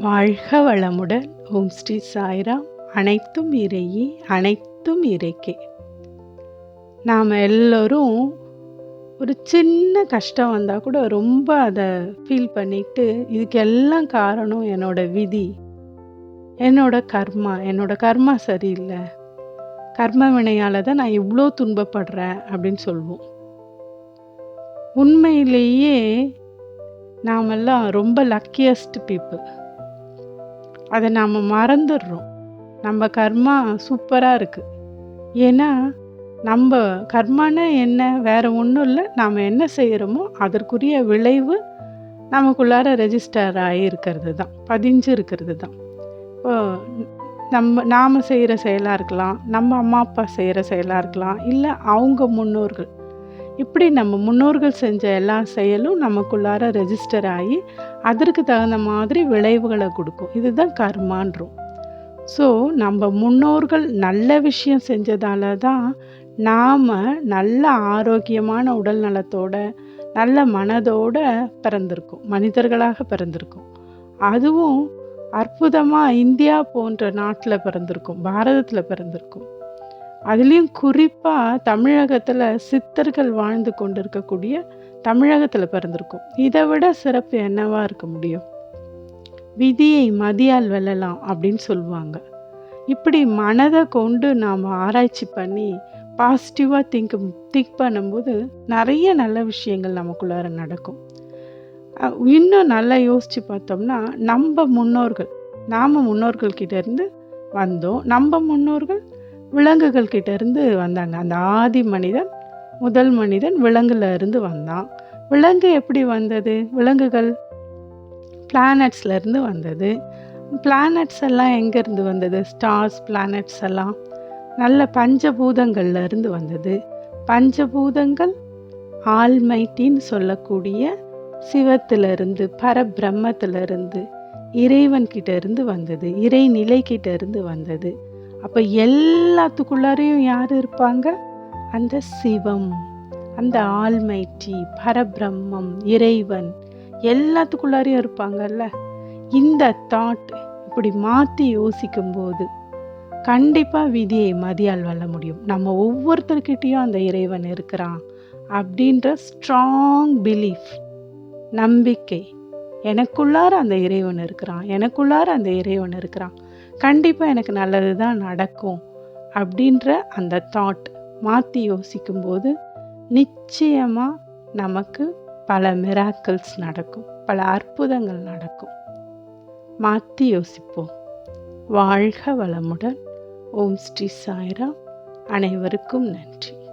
வாழ்க வளமுடன். ஓம் ஸ்ரீ சாய்ராம். அனைத்தும் இறையே அனைத்தும் இறைக்கே. நாம் எல்லோரும் ஒரு சின்ன கஷ்டம் வந்தால் கூட ரொம்ப அதை ஃபீல் பண்ணிட்டு இதுக்கு எல்லாம் காரணம் என்னோட விதி என்னோட கர்மா என்னோட கர்மா சரியில்லை. கர்ம வினையால் தான் நான் இவ்வளோ துன்பப்படுறேன் அப்படின்னு சொல்லுவோம் உண்மையிலேயே நாமெல்லாம் ரொம்ப லக்கியஸ்ட் பீப்புள் அதை நாம் மறந்துடுறோம். நம்ம கர்மா சூப்பராக இருக்குது ஏன்னா நம்ம கர்மானா என்ன? வேறு ஒன்றும் இல்லை. நாம் என்ன செய்கிறோமோ அதற்குரிய விளைவு நமக்குள்ளார ரெஜிஸ்டர் ஆகியிருக்கிறது தான். பதிஞ்சு இருக்கிறது தான். இப்போ நம்ம நாம் செய்கிற செயலாக இருக்கலாம். நம்ம அம்மா அப்பா செய்கிற செயலாக இருக்கலாம். இல்லை அவங்க முன்னோர்கள். இப்படி நம்ம முன்னோர்கள் செஞ்ச எல்லா செயலும் நமக்குள்ளார ரெஜிஸ்டர் ஆகி அதற்கு தகுந்த மாதிரி விளைவுகளை கொடுக்கும். இதுதான் கர்மான்றோம். ஸோ நம்ம முன்னோர்கள் நல்ல விஷயம் செஞ்சதால தான் நாம் நல்ல ஆரோக்கியமான உடல் நலத்தோட நல்ல மனதோட பிறந்திருக்கோம். மனிதர்களாக பிறந்திருக்கோம். அதுவும் அற்புதமாக இந்தியா போன்ற நாட்டில் பிறந்திருக்கும். பாரதத்தில் பிறந்திருக்கும். அதுலேயும் குறிப்பாக தமிழகத்தில் சித்தர்கள் வாழ்ந்து கொண்டு இருக்கக்கூடிய தமிழகத்தில் பிறந்திருக்கும். இதை விட சிறப்பு என்னவாக இருக்க முடியும்? விதியை மதியால் வெல்லலாம் அப்படின்னு சொல்லுவாங்க. இப்படி மனதை கொண்டு நாம் ஆராய்ச்சி பண்ணி பாசிட்டிவாக திங்க் திங்க் பண்ணும்போது நிறைய நல்ல விஷயங்கள் நமக்குள்ளார நடக்கும். இன்னும் நல்லா யோசித்து பார்த்தோம்னா நம்ம முன்னோர்கள் நாம் முன்னோர்கள் கிட்டேருந்து வந்தோம். நம்ம முன்னோர்கள் விலங்குகள் கிட்டேருந்து வந்தாங்க. அந்த ஆதி மனிதன் முதல் மனிதன் விலங்குல இருந்து வந்தான். விலங்கு எப்படி வந்தது? விலங்குகள் பிளானட்ஸ்ல இருந்து வந்தது. பிளானட்ஸ் எல்லாம் எங்கேருந்து வந்தது? ஸ்டார்ஸ் பிளானட்ஸ் எல்லாம். நல்ல பஞ்சபூதங்கள்ல இருந்து வந்தது. பஞ்சபூதங்கள் ஆல்மைட்டின்னு சொல்லக்கூடிய சிவத்திலிருந்து பரபிரம்மத்திலிருந்து இறைவன் கிட்ட இருந்து வந்தது. இறைநிலை கிட்ட இருந்து வந்தது. அப்போ எல்லாத்துக்குள்ளாரையும் யார் இருப்பாங்க? அந்த சிவம் அந்த ஆல்மைட்டி பரபிரம்மம் இறைவன் எல்லாத்துக்குள்ளாரையும் இருப்பாங்கல்ல? இந்த தாட் இப்படி மாற்றி யோசிக்கும்போது கண்டிப்பாக விதியை மதியால் வெல்ல முடியும். நம்ம ஒவ்வொருத்தர்கிட்டேயும் அந்த இறைவன் இருக்கிறான் அப்படின்ற ஸ்ட்ராங் பிலீஃப் நம்பிக்கை. எனக்குள்ளார அந்த இறைவன் இருக்கிறான். எனக்குள்ளார அந்த இறைவன் இருக்கிறான். கண்டிப்பாக எனக்கு நல்லது தான் நடக்கும் அப்படின்ற அந்த தாட் மாற்றி யோசிக்கும்போது நிச்சயமாக நமக்கு பல மிராக்கிள்ஸ் நடக்கும். பல அற்புதங்கள் நடக்கும். மாற்றி யோசிப்போம். வாழ்க வளமுடன். ஓம் ஸ்ரீ சாய்ரா அனைவருக்கும் நன்றி.